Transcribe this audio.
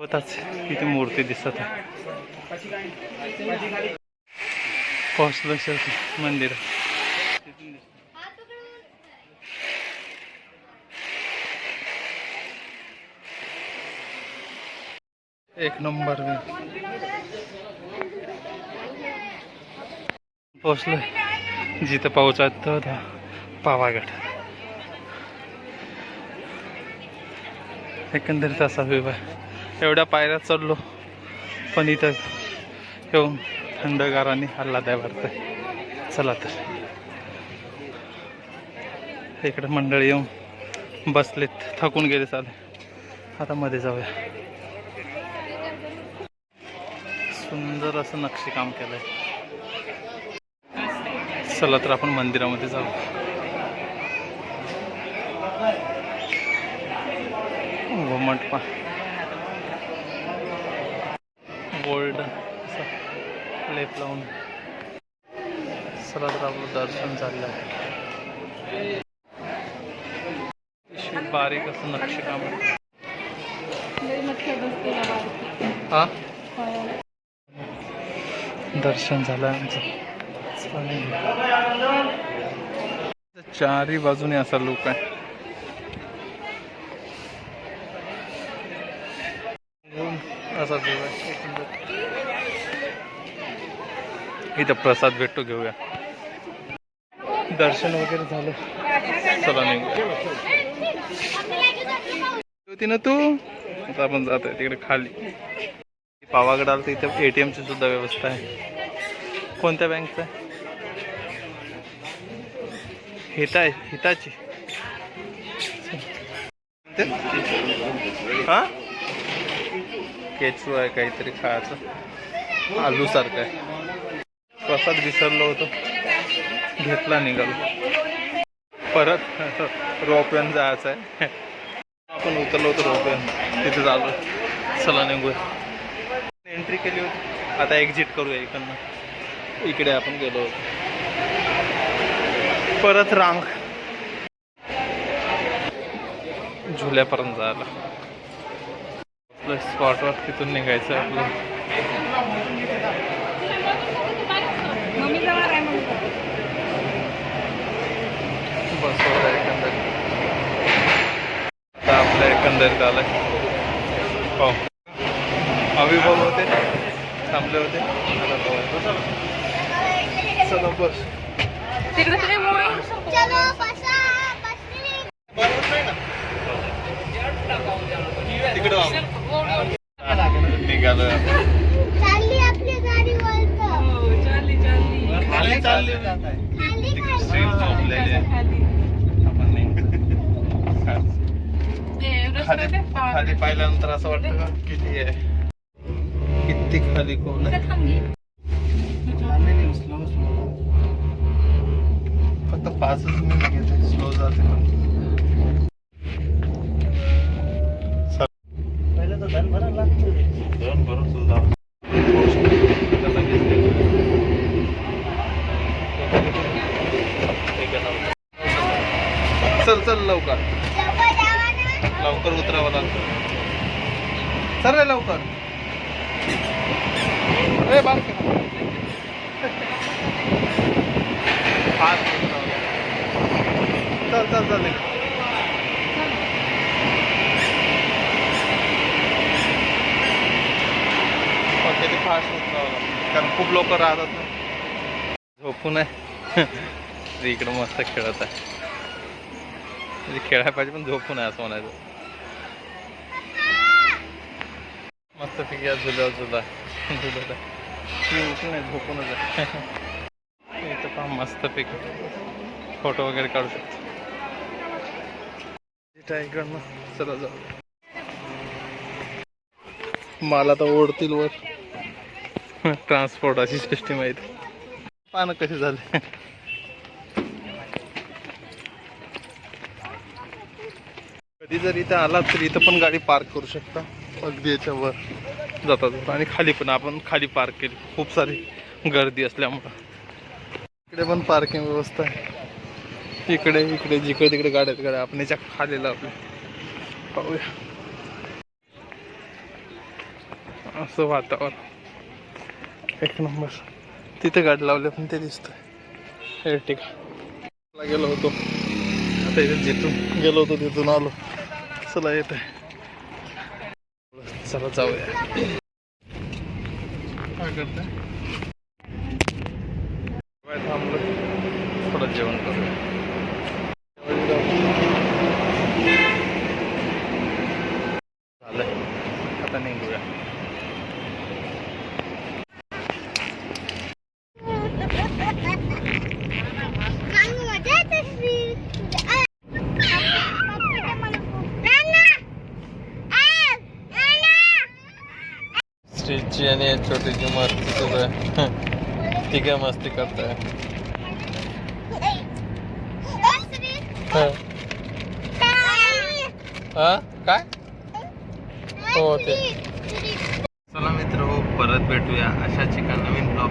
होताच किती मूर्ती दिसत आहे पोहोचलो शेवटी मंदिर. एक नंबर पोहोचलो. जिथं पोहोचायचं होता पावागड एकंदरीत असा विभाग एवढ्या पायऱ्या चढलो. पण इथं येऊन थंडगाराने आणि आल्हादाय वाटतंय. चला तर. इकडे मंडळी येऊन बसलेत. थकून गेले चाले. आता मध्ये जाऊया. सुंदर असं नक्षीकाम केलंय. चला तर आपण मंदिरामध्ये जाऊ. हो, घुमट पा लेप लावून चला तर आपलं दर्शन झालं आहे. अशी बारीक असं नक्षीकाम हा? दर्शन झालं आमचं. चारही बाजूने असा लोक आहे. असा देव आहे इथं प्रसाद भेटतो घेऊया. दर्शन वगैरे झालं. चला निघूया. होती ना तू? आता आपण जात आहे तिकडे खाली. पावागड आलं तर इथे टी एमची सुद्धा व्यवस्था आहे. कोणत्या बँकचं? हिता आहे हिताची. हा? केचू आहे काहीतरी खायचं. आलू सारखं आहे. प्रसाद विसरलो होतो. घेतला निघालो. परत रोपवेन जायचं आहे. आपण उतरलो होतो रोपवेन. तिथे झालो चला निघूया. एंट्री केली होती. आता एक्झिट करूया इकडनं. इकडे आपण गेलो होतो. परत रांग. झुल्यापर्यंत जायला. आपलं स्पॉटवर तिथून निघायचं आपलं. बस होतं एकंदरीत आता आपल्या एकंदरीत आलंय. हो अविभाव होते थांबले होते. आता. चला बस. तिकडे आपण. चालली चालली चालली खाली चालले खाली तिकडे ट्रेन थांबलेली आहे आपण निघ- खाली खाली पाहिल्यानंतर असं वाटतं का किती आहे? किती खाली कोण आहे? फक्त पाचच मिनिट घेते स्लो जाते पण. चल चल लवकर. लवकर उतरावं लागतं. चल रे लवकर. अरे बाल फास्ट चल चल चल ओके ते फास्ट उतरावं लागतं. कारण खूप लोक राहतात ना. झोपून आहे. इकडं मस्त खेळत आहे. म्हणजे खेळायला पाहिजे पण झोपून आहे असं म्हणायचं. मस्त पैकी या झुल्या झुला झुलत आहे उठून आहे झोपूनच आहे इथं पहा मस्त पैकी. फोटो वगैरे काढू शकतो. इकडनं चला जाऊ. मला तर ओढतील वर. ट्रान्सपोर्ट अशी सिस्टीम आहे. पानं कशी झाले? जर इथं आलात तर इथं पण गाडी पार्क करू शकता. अगदी याच्यावर जाता जाता आणि खाली पण आपण खाली पार्क केली. खूप सारी गर्दी असल्यामुळं. इकडे पण पार्किंग व्यवस्था आहे. इकडे इकडे जिकडे तिकडे गाड्या आहेत गाड्या. आपण याच्या खाली आपल्या पाहूया. असं वातावरण. एक नंबर. तिथे गाडी लावली पण ते दिसतंय. ठीक गेलो होतो. आता इथे जिथून गेलो होतो तिथून आलो. चला येत आहे चला जाऊया. काय करताय? थांबलं. थोडं जेवण करूया. जेवण झालंय. आता निघूया. स्त्रीची आणि या छोटीची मस्ती सुरू आहे ती काय मस्ती करताय. हा. हा? काय हो, ते. चला मित्र हो परत भेटूया अशाच एका नवीन ब्लॉग